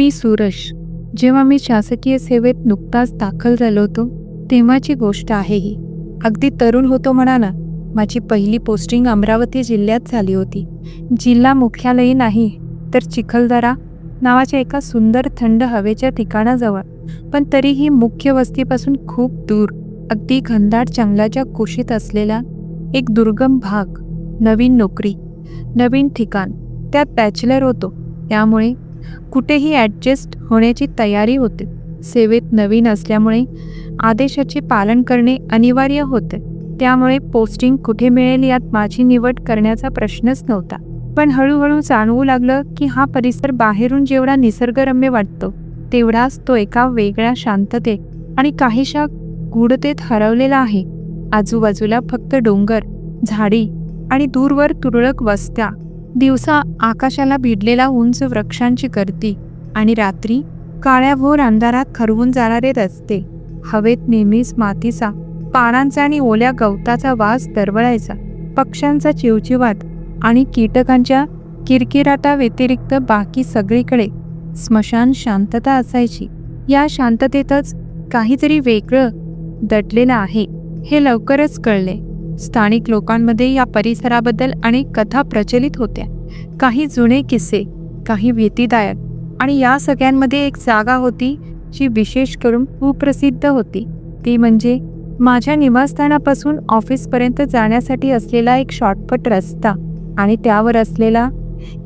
मी सुरश जेव्हा मी शासकीय सेवेत नुकताच दाखल झालो होतो तेव्हाची गोष्ट आहे ही. अगदी तरुण होतो म्हणा ना माझी पहिली पोस्टिंग अमरावती जिल्ह्यात झाली होती. जिल्हा मुख्यालयी नाही तर चिखलदरा नावाच्या एका सुंदर थंड हवेच्या ठिकाणाजवळ. पण तरीही मुख्य वस्तीपासून खूप दूर अगदी घनदाट जंगलाच्या कुशीत असलेला एक दुर्गम भाग नवीन नोकरी नवीन ठिकाण त्यात बॅचलर होतो. त्यामुळे कुठेही ॲडजस्ट होण्याची तयारी होते. सेवेत नवीन असल्यामुळे आदेशाचे पालन करणे अनिवार्य होते. त्यामुळे पोस्टिंग कुठे मिळेल यात माझी निवड करण्याचा प्रश्नच नव्हता. पण हळूहळू जाणवू लागलं की हा परिसर बाहेरून जेवढा निसर्गरम्य वाटतो तेवढाच तो एका वेगळ्या शांततेत आणि काहीशा गूढतेत हरवलेला आहे. आजूबाजूला फक्त डोंगर झाडी आणि दूरवर तुरळक वस्त्या दिवसा आकाशाला भिडलेला उंच वृक्षांची गर्दी आणि रात्री काळ्याभोर अंधारात खरवून जाणारे रस्ते. हवेत नेहमीच मातीचा पानांचा आणि ओल्या गवताचा वास दरवळायचा. पक्ष्यांचा चिवचिवाट आणि कीटकांच्या किरकिराटा व्यतिरिक्त बाकी सगळीकडे स्मशान शांतता असायची. या शांततेतच काहीतरी वेगळं दडलेलं आहे हे लवकरच कळले. स्थानिक लोकांमध्ये या परिसराबद्दल अनेक कथा प्रचलित होत्या. काही जुने किस्से काही भीतीदायक आणि या सगळ्यांमध्ये एक जागा होती जी विशेष करून कुप्रसिद्ध होती. ती म्हणजे माझ्या निवासस्थानापासून ऑफिसपर्यंत जाण्यासाठी असलेला एक शॉर्टकट रस्ता आणि त्यावर असलेला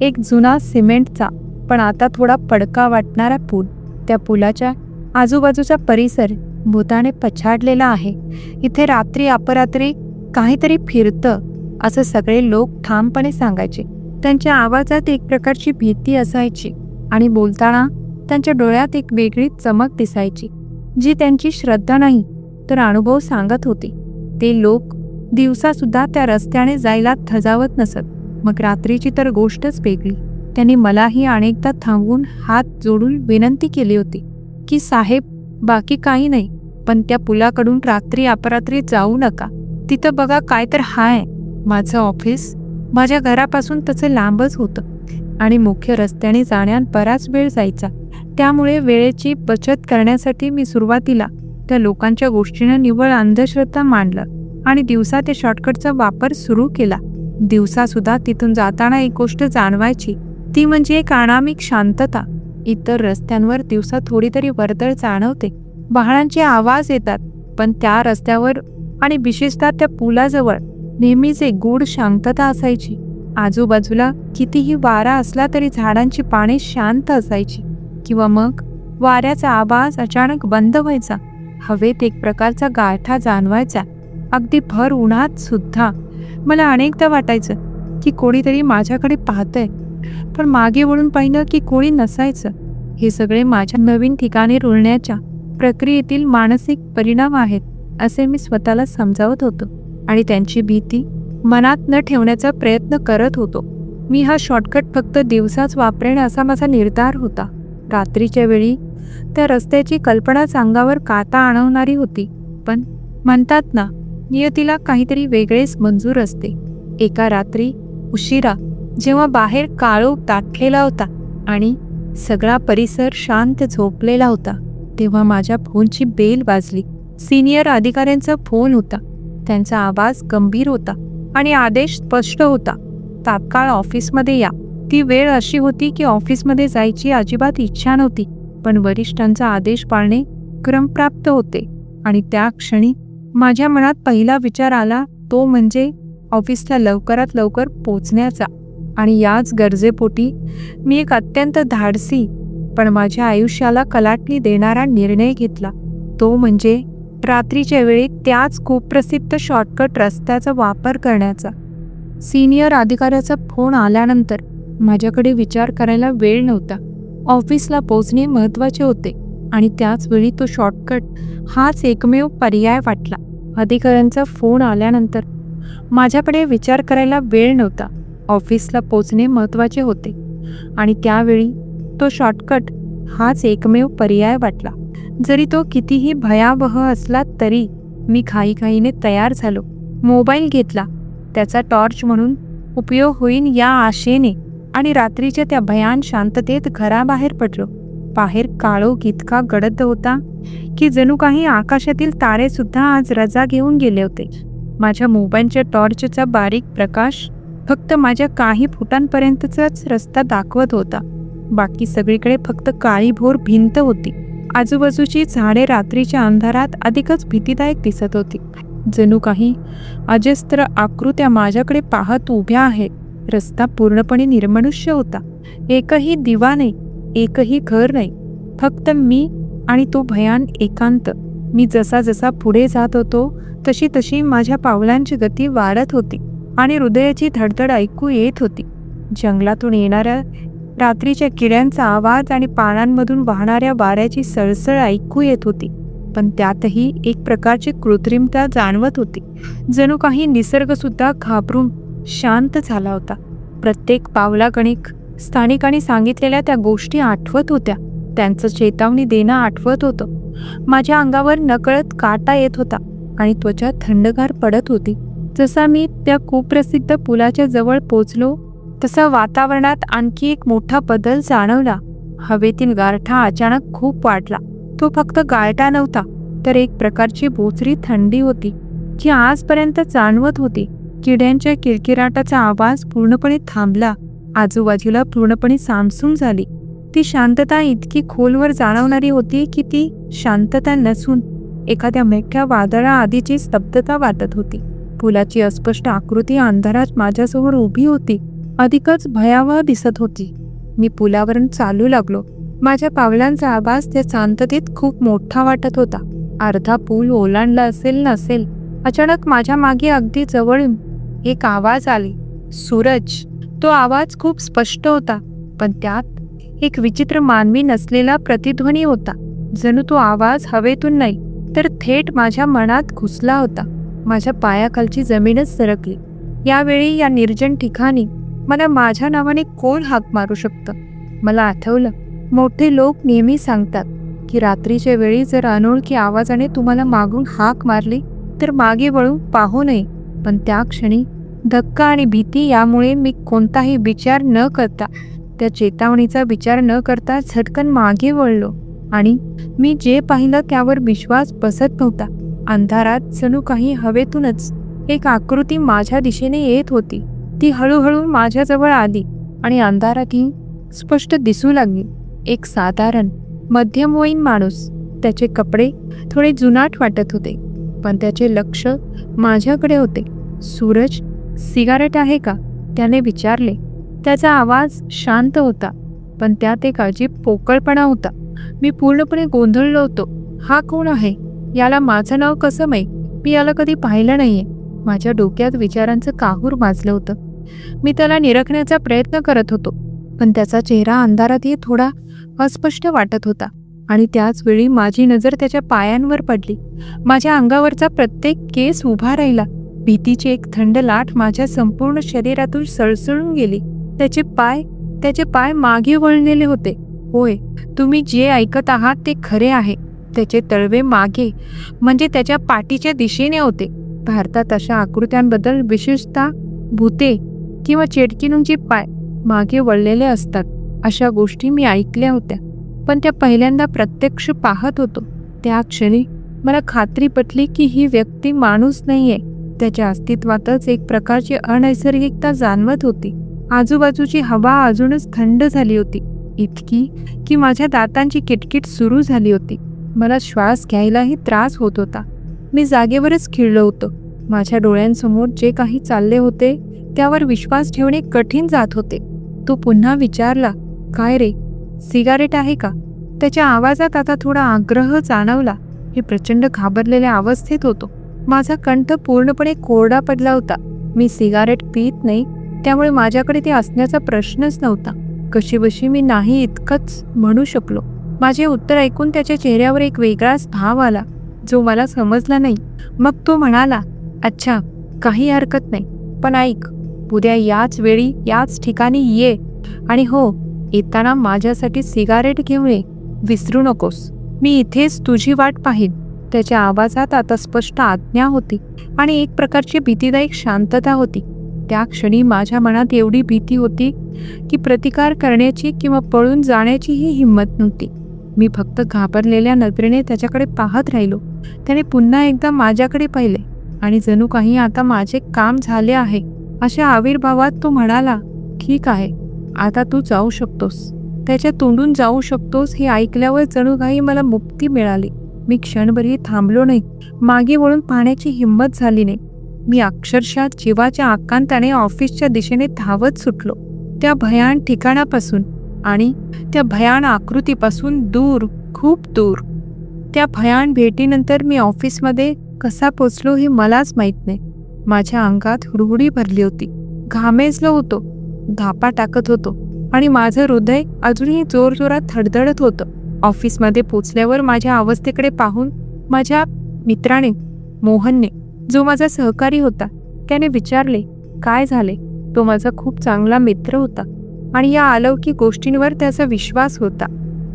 एक जुना सिमेंटचा पण आता थोडा पडका वाटणारा पूल. त्या पुलाच्या आजूबाजूचा परिसर भूताने पछाडलेला आहे. इथे रात्री अपरात्री काहीतरी फिरतं असं सगळे लोक ठामपणे सांगायचे. त्यांच्या आवाजात एक प्रकारची भीती असायची आणि बोलताना त्यांच्या डोळ्यात एक वेगळी चमक दिसायची जी त्यांची श्रद्धा नाही तर अनुभव सांगत होते. ते लोक दिवसासुद्धा त्या रस्त्याने जायला थजावत नसत. मग रात्रीची तर गोष्टच वेगळी. त्यांनी मलाही अनेकदा थांबवून हात जोडून विनंती केली होती की साहेब बाकी काही नाही पण त्या पुलाकडून रात्री अपरात्री जाऊ नका. तिथं बघा काय तर हाय. माझं ऑफिस माझ्या घरापासून तसं लांबच होतं आणि मुख्य रस्त्याने जाण्यात बराच वेळ जायचा. त्यामुळे वेळेची बचत करण्यासाठी मी सुरुवातीला त्या लोकांच्या गोष्टीनं निव्वळ अंधश्रद्धा मांडलं आणि दिवसा त्या शॉर्टकटचा वापर सुरू केला. दिवसासुद्धा तिथून जाताना एक गोष्ट जाणवायची ती म्हणजे एक अनामिक शांतता. इतर रस्त्यांवर दिवसा थोडी तरी वर्दळ जाणवते. वाहनांचे आवाज येतात पण त्या रस्त्यावर आणि विशेषतः त्या पुलाजवळ नेहमीच एक गूढ शांतता असायची. आजूबाजूला कितीही वारा असला तरी झाडांची पाने शांत असायची. किंवा मग वाऱ्याचा आवाज अचानक बंद व्हायचा. हवेत एक प्रकारचा गारठा जाणवायचा. अगदी भर उन्हात सुद्धा. मला अनेकदा वाटायचं की कोणीतरी माझ्याकडे पाहतंय. पण मागे वळून पाहिलं की कोणी नसायचं. हे सगळे माझ्या नवीन ठिकाणी रुळण्याच्या प्रक्रियेतील मानसिक परिणाम आहेत. असे मी स्वतःला समजावत होतो आणि त्यांची भीती मनात न ठेवण्याचा प्रयत्न करत होतो. मी हा शॉर्टकट फक्त दिवसाच वापरेन असा माझा निर्धार होता. रात्रीच्या वेळी त्या रस्त्याची कल्पना अंगावर काता आणवणारी होती पण म्हणतात ना नियतीला काहीतरी वेगळेच मंजूर असते. एका रात्री उशिरा जेव्हा बाहेर काळोख दाटलेला होता आणि सगळा परिसर शांत झोपलेला होता तेव्हा माझ्या फोनची बेल वाजली. सिनियर अधिकाऱ्यांचा फोन होता. त्यांचा आवाज गंभीर होता आणि आदेश स्पष्ट होता. तात्काळ ऑफिसमध्ये या. ती वेळ अशी होती की ऑफिसमध्ये जायची अजिबात इच्छा नव्हती पण वरिष्ठांचा आदेश पाळणे क्रमप्राप्त होते. आणि त्या क्षणी माझ्या मनात पहिला विचार आला तो म्हणजे ऑफिसला लवकरात लवकर पोचण्याचा आणि याच गरजेपोटी मी एक अत्यंत धाडसी पण माझ्या आयुष्याला कलाटणी देणारा निर्णय घेतला. तो म्हणजे रात्रीच्या वेळी त्याच कुप्रसिद्ध शॉर्टकट रस्त्याचा वापर करण्याचा. सिनियर अधिकाऱ्याचा फोन आल्यानंतर माझ्याकडे विचार करायला वेळ नव्हता. ऑफिसला पोचणे महत्त्वाचे होते आणि त्याचवेळी तो शॉर्टकट हाच एकमेव पर्याय वाटला. अधिकाऱ्यांचा फोन आल्यानंतर माझ्याकडे विचार करायला वेळ नव्हता. ऑफिसला पोचणे महत्त्वाचे होते आणि त्यावेळी तो शॉर्टकट हाच एकमेव पर्याय वाटला. जरी तो कितीही भयावह असला तरी मी घाईघाईने तयार झालो. मोबाईल घेतला. त्याचा टॉर्च म्हणून उपयोग होईन या आशेने आणि रात्रीच्या त्या भयान शांततेत घराबाहेर पडलो. बाहेर काळो इतका गडद होता की जणू काही आकाशातील तारेसुद्धा आज रजा घेऊन गेले होते. माझ्या मोबाईलच्या टॉर्चचा बारीक प्रकाश फक्त माझ्या काही फुटांपर्यंतचाच रस्ता दाखवत होता. बाकी सगळीकडे फक्त काळीभोर भिंत होती. आजूबाजूची झाडे रात्रीच्या अंधारात अधिकच भीतीदायक दिसत होती. जणू काही अजस्त्र आकृत्या माझ्याकडे पाहत उभ्या आहेत रस्ता पूर्णपणे निर्मनुष्य होता. एकही दिवा नाही एकही घर नाही. फक्त मी आणि तो भयान एकांत. मी जसा जसा पुढे जात होतो तशी तशी माझ्या पावलांची गती वाढत होती आणि हृदयाची धडधड ऐकू येत होती. जंगलातून येणाऱ्या रात्रीच्या किड्यांचा आवाज आणि पानांमधून वाहणाऱ्या वाऱ्याची सळसळ ऐकू येत होती. पण त्यातही एक प्रकारची कृत्रिमता जाणवत होती. जणू काही निसर्गसुद्धा घाबरून शांत झाला होता. प्रत्येक पावलागणिक स्थानिकांनी सांगितलेल्या त्या गोष्टी आठवत होत्या. त्यांचं चेतावणी देणं आठवत होतं. माझ्या अंगावर नकळत काटा येत होता आणि त्वचा थंडगार पडत होती. जसा मी त्या कुप्रसिद्ध पुलाच्या जवळ पोचलो तसं वातावरणात आणखी एक मोठा बदल जाणवला. हवेतील गारठा अचानक खूप वाढला. तो फक्त गारठा नव्हता तर एक प्रकारची बोचरी थंडी होती जी आजपर्यंत जाणवत होती. किड्यांच्या किरकिराटाचा आवाज पूर्णपणे थांबला. आजूबाजूला पूर्णपणे सामसूम झाली. ती शांतता इतकी खोलवर जाणवणारी होती की ती शांतता नसून एखाद्या मोठ्या वादळा आधीची स्तब्धता वाटत होती. पुलाची अस्पष्ट आकृती अंधारात माझ्यासमोर उभी होती. अधिकच भयावह दिसत होती. मी पुलावरून चालू लागलो. माझ्या पावलांचा आवाज त्या शांततेत खूप मोठा वाटत होता. अर्धा पूल ओलांडला असेल नसेल अचानक माझ्या मागे अगदी जवळ एक आवाज आली. सूरज! तो आवाज खूप स्पष्ट होता पण त्यात एक विचित्र मानवी नसलेला प्रतिध्वनी होता. जणू तो आवाज हवेतून नाही तर थेट माझ्या मनात घुसला होता. माझ्या पायाखालची जमीनच सरकली. यावेळी या निर्जन ठिकाणी मला माझ्या नावाने कोण हाक मारू शकतं? मला आठवलं मोठे लोक नेहमी सांगतात की रात्रीच्या वेळी जर अनोळखी आवाजाने तुम्हाला मागून हाक मारली तर मागे वळून पाहू नये. पण त्या क्षणी धक्का आणि भीती यामुळे मी कोणताही विचार न करता त्या चेतावणीचा विचार न करता झटकन मागे वळलो आणि मी जे पाहिलं त्यावर विश्वास बसत नव्हता. अंधारात जणू काही हवेतूनच एक आकृती माझ्या दिशेने येत होती. ती हळूहळू माझ्याजवळ आली आणि अंधारातही स्पष्ट दिसू लागली. एक साधारण मध्यमवयीन माणूस. त्याचे कपडे थोडे जुनाट वाटत होते पण त्याचे लक्ष माझ्याकडे होते. सूरज सिगारेट आहे का? त्याने विचारले. त्याचा आवाज शांत होता पण त्यात एक अजीब पोकळपणा होता. मी पूर्णपणे गोंधळलो होतो. हा कोण आहे? याला माझं नाव कसं माहीत? मी याला कधी पाहिलं नाहीये. माझ्या डोक्यात विचारांचं काहूर माजलं होतं. मी त्याला निरखण्याचा प्रयत्न करत होतो पण त्याचा चेहरा अंधारातही थोडा अस्पष्ट वाटत होता आणि त्याच वेळी माझी नजर त्याच्या पायांवर पडली. माझ्या अंगावरचा प्रत्येक केस उभा राहिला. भीतीची एक थंड लाट माझ्या संपूर्ण शरीरातून सळसळून गेली. त्याचे पाय त्याचे पाय मागे वळलेले होते. होय तुम्ही जे ऐकत आहात ते खरे आहे. त्याचे तळवे मागे म्हणजे त्याच्या पाठीच्या दिशेने होते. भारतात अशा आकृत्यांबद्दल विशेषतः भूते किंवा चेटकिनुंची पाय मागे वळलेले असतात अशा गोष्टी मी ऐकल्या होत्या. पण त्या पहिल्यांदा प्रत्यक्ष पाहत होतो. त्या क्षणी मला खात्री पटली की ही व्यक्ती माणूस नाही आहे त्याच्या अस्तित्वातच एक प्रकारची अनैसर्गिकता जाणवत होती. आजूबाजूची हवा अजूनच थंड झाली होती. इतकी की माझ्या दातांची किटकिट सुरू झाली होती. मला श्वास घ्यायलाही त्रास होत होता. मी जागेवरच खिळलो होतो. माझ्या डोळ्यांसमोर जे काही चालले होते त्यावर विश्वास ठेवणे कठीण जात होते. तो पुन्हा विचारला काय रे सिगारेट आहे का? त्याच्या आवाजात आता थोडा आग्रह जाणवला. मी प्रचंड घाबरलेल्या अवस्थेत होतो. माझा कंठ पूर्णपणे कोरडा पडला होता. मी सिगारेट पित नाही त्यामुळे माझ्याकडे ते असण्याचा प्रश्नच नव्हता. कशीबशी मी नाही इतकंच म्हणू शकलो. माझे उत्तर ऐकून त्याच्या चेहऱ्यावर एक वेगळाच भाव आला. जो मला समजला नाही. मग तो म्हणाला अच्छा काही हरकत नाही. पण ऐक उद्या याच वेळी याच ठिकाणी ये. आणि हो येताना माझ्यासाठी सिगारेट घेऊन ये. विसरू नकोस. मी इथेच तुझी वाट पाहीन. त्याच्या आवाजात आता स्पष्ट आज्ञा होती आणि एक प्रकारची भीतीदायक शांतता होती. त्या क्षणी माझ्या मनात एवढी भीती होती की प्रतिकार करण्याची किंवा पळून जाण्याचीही हिंमत नव्हती. मी फक्त घाबरलेल्या नजरेने त्याच्याकडे पाहत राहिलो. त्याने पुन्हा एकदा माझ्याकडे पाहिले आणि जणू काही आता माझे काम झाले आहे अशा आविर्भावात तो म्हणाला ठीक आहे आता तू जाऊ शकतोस. त्याच्या तोंडून जाऊ शकतोस हे ऐकल्यावर जणू काही मला मुक्ती मिळाली. मी क्षणभरही थांबलो नाही. मागे वळून पाहण्याची हिंमत झाली नाही. मी अक्षरशः जीवाच्या आकांताने ऑफिसच्या दिशेने धावत सुटलो. त्या भयान ठिकाणापासून आणि त्या भयान आकृतीपासून दूर खूप दूर. त्या भयान भेटीनंतर मी ऑफिसमध्ये कसा पोचलो हे मलाच माहीत नाही. माझ्या अंगात हुडहुडी भरली होती. घामेजलो होतो. धापा टाकत होतो. आणि माझं हृदय अजूनही जोरजोरात धडधडत होतं. ऑफिसमध्ये पोचल्यावर माझ्या अवस्थेकडे पाहून माझ्या मित्राने मोहनने जो माझा सहकारी होता त्याने विचारले काय झाले? तो माझा खूप चांगला मित्र होता. आणि या अलौकिक गोष्टींवर त्याचा विश्वास होता.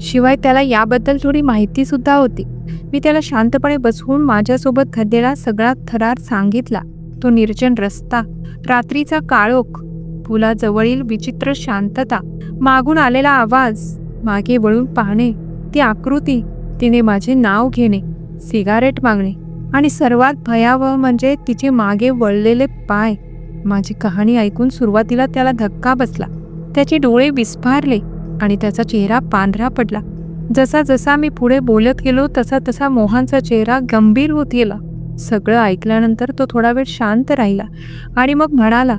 शिवाय त्याला याबद्दल थोडी माहिती सुद्धा होती. मी त्याला शांतपणे बसवून माझ्यासोबत घडलेला सगळा थरार सांगितला. तो निर्जन रस्ता रात्रीचा काळोख पुलाजवळील विचित्र शांतता मागून आलेला आवाज मागे वळून पाहणे ती आकृती तिने माझे नाव घेणे सिगारेट मागणे आणि सर्वात भयावह म्हणजे तिचे मागे वळलेले पाय. माझी कहाणी ऐकून सुरुवातीला त्याला धक्का बसला. त्याचे डोळे विस्फारले आणि त्याचा चेहरा पांढरा पडला. जसा जसा मी पुढे बोलत गेलो तसा तसा मोहनचा चेहरा गंभीर होत गेला. सगळं ऐकल्यानंतर तो थोडा वेळ शांत राहिला आणि मग म्हणाला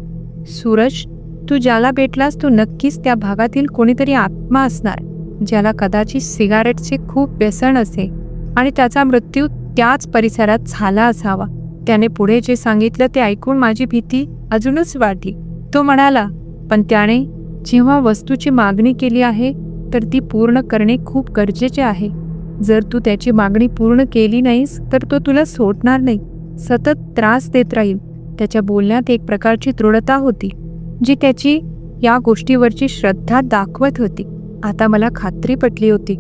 सूरज तू ज्याला भेटलास तो नक्कीच त्या भागातील कोणीतरी आत्मा असणार ज्याला कदाचित सिगारेटचे खूप व्यसन असे आणि त्याचा मृत्यू त्याच परिसरात झाला असावा. त्याने पुढे जे सांगितलं ते ऐकून माझी भीती अजूनच वाढली. तो म्हणाला पण त्याने जेव्हा वस्तूची मागणी केली आहे तर ती पूर्ण करणे खूप गरजेचे आहे. जर तू त्याची मागणी पूर्ण केली नाहीस तर तो तुला सोडणार नाही. सतत त्रास देत राहील. त्याच्या बोलण्यात एक प्रकारची दृढता होती जी त्याची या गोष्टीवरची श्रद्धा दाखवत होती. आता मला खात्री पटली होती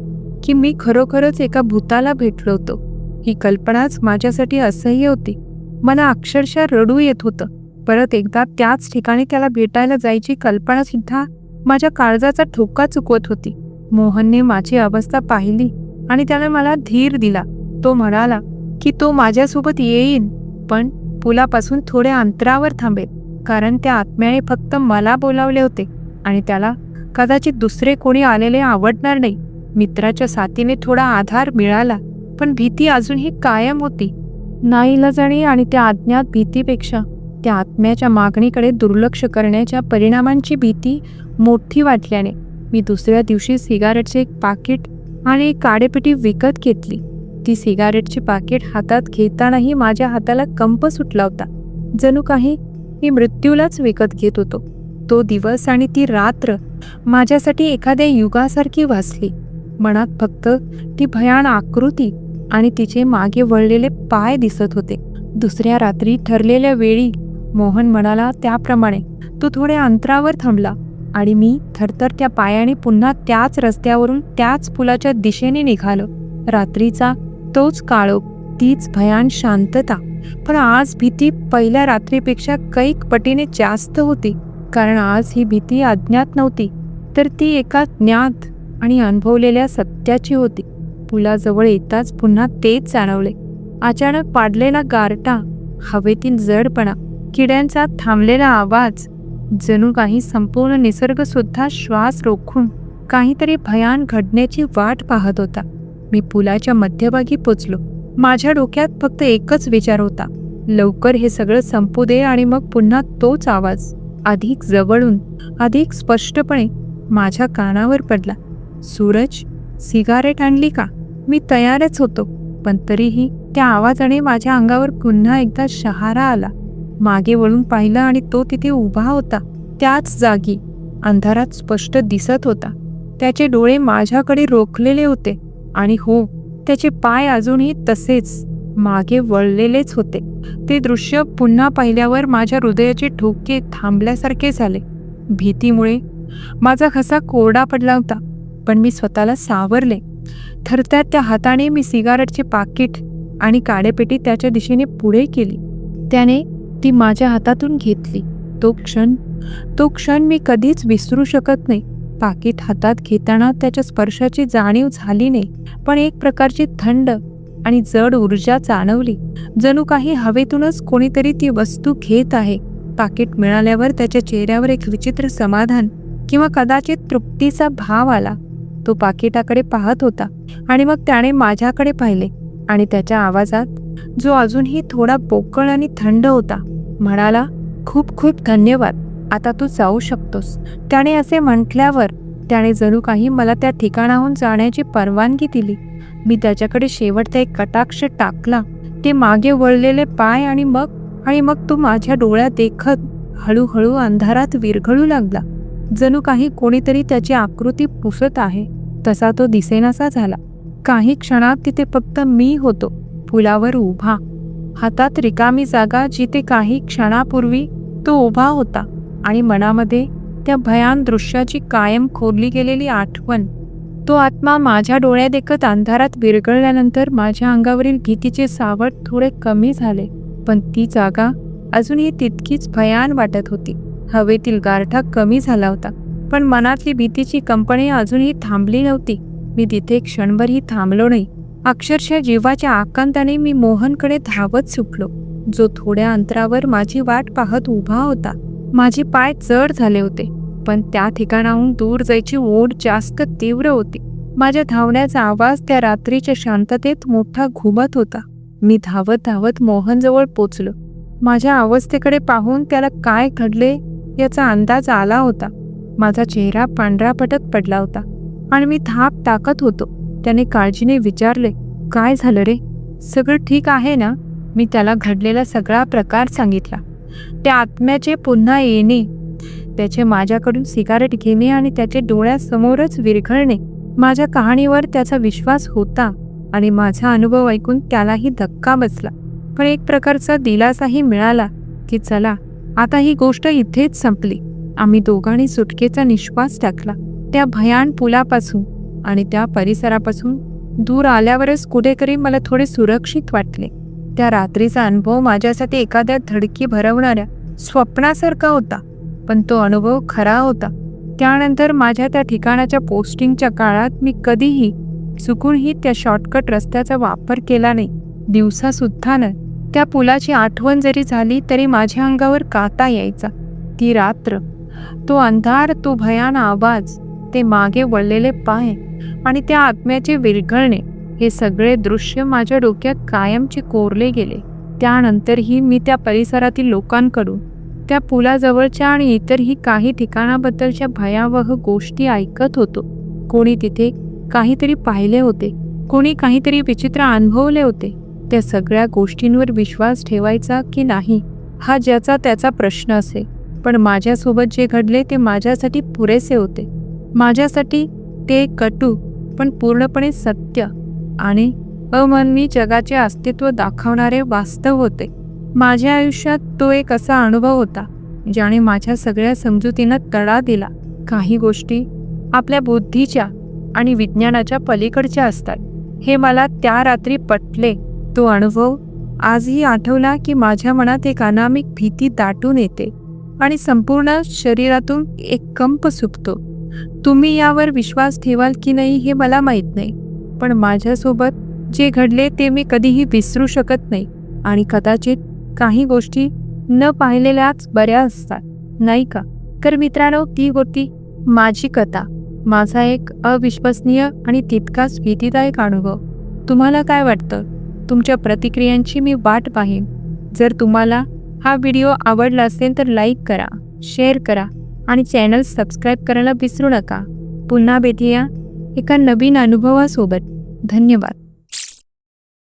की मी खरोखरच एका भूताला भेटलो होतो. ही कल्पनाच माझ्यासाठी असह्य होती. मला अक्षरशः रडू येत होतं. परत एकदा त्याच ठिकाणी त्याला भेटायला जायची कल्पना सुद्धा माझ्या काळजाचा ठोका चुकवत होती. मोहनने माझी अवस्था पाहिली आणि त्याने मला धीर दिला. तो म्हणाला की तो माझ्यासोबत येईन पण पुलापासून थोड्या अंतरावर थांबेल कारण त्या आत्म्याने फक्त मला बोलावले होते आणि त्याला कदाचित दुसरे कोणी आलेले आवडणार नाही. मित्राच्या साथीने थोडा आधार मिळाला पण भीती अजूनही कायम होती. नाईलाजाणी आणि त्या अज्ञात भीतीपेक्षा त्या आत्म्याच्या मागणीकडे दुर्लक्ष करण्याच्या परिणामांची भीती मोठी वाटल्याने मी दुसऱ्या दिवशी सिगारेटचे एक पाकिट आणि एक काडेपेटी विकत घेतली. ती सिगारेटची पाकिट हातात घेतानाही माझ्या हाताला कंप सुटला होता. जणू काही मी मृत्यूलाच विकत घेत होतो. तो दिवस आणि ती रात्र माझ्यासाठी एखाद्या युगासारखी भासली मनात फक्त ती भयान आकृती आणि तिचे मागे वळलेले पाय दिसत होते. दुसऱ्या रात्री ठरलेल्या वेळी मोहन म्हणाला त्याप्रमाणे. तो थोड्या अंतरावर थांबला आणि मी थरथर त्या पायाने पुन्हा त्याच रस्त्यावरून त्याच पुलाच्या दिशेने निघालो. रात्रीचा तोच काळोख तीच भयान शांतता. पण आज भीती पहिल्या रात्रीपेक्षा कैक पटीने जास्त होती. कारण आज ही भीती अज्ञात नव्हती तर ती एका ज्ञात आणि अनुभवलेल्या सत्याची होती. पुलाजवळ येताच पुन्हा तेच जाणवले. अचानक पाडलेला गारटा हवेतील जडपणा किड्यांचा थांबलेला आवाज जणू काही संपूर्ण निसर्गसुद्धा श्वास रोखून काहीतरी भयान घडण्याची वाट पाहत होता. मी पुलाच्या मध्यभागी पोचलो. माझ्या डोक्यात फक्त एकच विचार होता. लवकर हे सगळं संपू दे आणि मग पुन्हा तोच आवाज अधिक जवळून अधिक स्पष्टपणे माझ्या कानावर पडला. सूरज सिगारेट आणली का? मी तयारच होतो. पण तरीही त्या आवाजाने माझ्या अंगावर पुन्हा एकदा शहारा आला. मागे वळून पाहिलं आणि तो तिथे उभा होता. त्याच जागी अंधारात स्पष्ट दिसत होता. त्याचे डोळे माझ्याकडे रोखलेले होते आणि हो त्याचे पाय अजूनही तसेच मागे वळलेलेच होते. ते दृश्य पुन्हा पाहिल्यावर माझ्या हृदयाचे ठोके थांबल्यासारखे झाले. भीतीमुळे माझा घसा कोरडा पडला होता पण मी स्वतःला सावरले. थरत्यात त्या हाताने मी सिगारेटचे पाकिट आणि काडेपेटी त्याच्या दिशेने पुढे केली. त्याने ती माझ्या हातातून घेतली. तो क्षण तो क्षण मी कधीच विसरू शकत नाही. पाकिट हातात घेताना त्याच्या स्पर्शाची जाणीव झाली नाही पण एक प्रकारची थंड आणि जड ऊर्जा जाणवली. जणू काही हवेतूनच कोणीतरी ती वस्तू घेत आहे. पाकिट मिळाल्यावर त्याच्या चेहऱ्यावर एक विचित्र समाधान किंवा कदाचित तृप्तीचा भाव आला. तो पाकिटाकडे पाहत होता आणि मग त्याने माझ्याकडे पाहिले आणि त्याच्या आवाजात जो अजूनही थोडा पोकळ आणि थंड होता. म्हणाला खूप खूप धन्यवाद. आता तू जाऊ शकतोस. त्याने असे म्हटल्यावर त्याने जणू काही मला त्या ठिकाणाहून जाण्याची परवानगी दिली. मी त्याच्याकडे शेवटचा एक कटाक्ष टाकला. ते मागे वळलेले पाय आणि मग आणि मग तो माझ्या डोळ्यात देखत हळूहळू अंधारात विरघळू लागला. जणू काही कोणीतरी त्याची आकृती पुसत आहे. तसा तो दिसेनासा झाला. काही क्षणात तिथे फक्त मी होतो. पुलावर उभा. हातात रिकामी जागा जिथे काही क्षणापूर्वी तो उभा होता आणि मनामध्ये त्या भयान दृश्याची कायम खोरली गेलेली आठवण. तो आत्मा माझ्या डोळ्यादेखत अंधारात विरघळल्यानंतर माझ्या अंगावरील भीतीचे सावट थोडे कमी झाले. पण ती जागा अजूनही तितकीच भयान वाटत होती. हवेतील गारठा कमी झाला होता. पण मनातली भीतीची कंपनी अजूनही थांबली नव्हती. मी तिथे क्षणभरही थांबलो नाही. अक्षरशः जीवाच्या आकांताने मी मोहनकडे धावत सुटलो. जो थोड्या अंतरावर माझी वाट पाहत उभा होता. माझे पाय जड झाले होते पण त्या ठिकाणाहून दूर जायची ओढ जास्त तीव्र होती. माझ्या धावण्याचा आवाज त्या रात्रीच्या शांततेत मोठा घुमत होता. मी धावत धावत मोहनजवळ पोचलो. माझ्या अवस्थेकडे पाहून त्याला काय घडले याचा अंदाज आला होता. माझा चेहरा पांढरा पटत पडला होता आणि मी थाप टाकत होतो. त्याने काळजीने विचारले काय झालं रे? सगळं ठीक आहे ना? मी त्याला घडलेला सगळा प्रकार सांगितला. त्या आत्म्याचे पुन्हा येणे. त्याचे माझ्याकडून सिगारेट घेणे आणि त्याचे डोळ्यासमोरच विरघळणे. माझ्या कहाणीवर त्याचा विश्वास होता आणि माझा अनुभव ऐकून त्यालाही धक्का बसला. पण एक प्रकारचा दिलासाही मिळाला की चला आता ही गोष्ट इथेच संपली. आम्ही दोघांनी सुटकेचा निश्वास टाकला. त्या भयान पुलापासून आणि त्या परिसरापासून दूर आल्यावरच कुठेतरी मला थोडे सुरक्षित वाटले. त्या रात्रीचा अनुभव माझ्यासाठी एखाद्या धडकी भरवणाऱ्या स्वप्नासारखा होता पण तो अनुभव खरा होता. त्यानंतर माझ्या त्या ठिकाणाच्या पोस्टिंगच्या काळात मी कधीही चुकूनही त्या शॉर्टकट रस्त्याचा वापर केला नाही. दिवसासुद्धा न त्या पुलाची आठवण जरी झाली तरी माझ्या अंगावर काता यायचा. ती रात्र तो अंधार तो भयान आवाज ते मागे वळलेले पाय आणि त्या आत्म्याचे विरघळणे हे सगळे दृश्य माझ्या डोक्यात कायमचे कोरले गेले. त्यानंतरही मी त्या परिसरातील लोकांकडून त्या पुलाजवळच्या आणि इतरही काही ठिकाणाबद्दलच्या भयावह गोष्टी ऐकत होतो. कोणी तिथे काहीतरी पाहिले होते कोणी काहीतरी विचित्र अनुभवले होते. त्या सगळ्या गोष्टींवर विश्वास ठेवायचा की नाही हा ज्याचा त्याचा प्रश्न असे. पण माझ्यासोबत जे घडले ते माझ्यासाठी पुरेसे होते. माझ्यासाठी ते कटू पण पूर्णपणे सत्य आणि अमानवी जगाचे अस्तित्व दाखवणारे वास्तव होते. माझ्या आयुष्यात तो एक असा अनुभव होता ज्याने माझ्या सगळ्या समजुतींना तडा दिला. काही गोष्टी आपल्या बुद्धीच्या आणि विज्ञानाच्या पलीकडच्या असतात. हे मला त्या रात्री पटले. तो अनुभव आजही आठवला की माझ्या मनात एक अनामिक भीती दाटून येते आणि संपूर्ण शरीरातून एक कंप सुटतो. तुम्ही यावर विश्वास ठेवाल की नाही हे मला माहीत नाही. पण माझ्यासोबत जे घडले ते मी कधीही विसरू शकत नाही आणि कदाचित काही गोष्टी न पाहिलेल्याच बऱ्या असतात नाही का? तर मित्रांनो ती होती माझी कथा. माझा एक अविश्वसनीय आणि तितकाच भीतीदायक अनुभव. तुम्हाला काय वाटतं? तुमच्या प्रतिक्रियांची मी वाट पाहीन. जर तुम्हाला हा व्हिडिओ आवडला असेल तर लाईक करा शेअर करा आणि चॅनल सबस्क्राईब करायला विसरू नका. पुन्हा भेटूया एका नवीन अनुभवासोबत. धन्यवाद.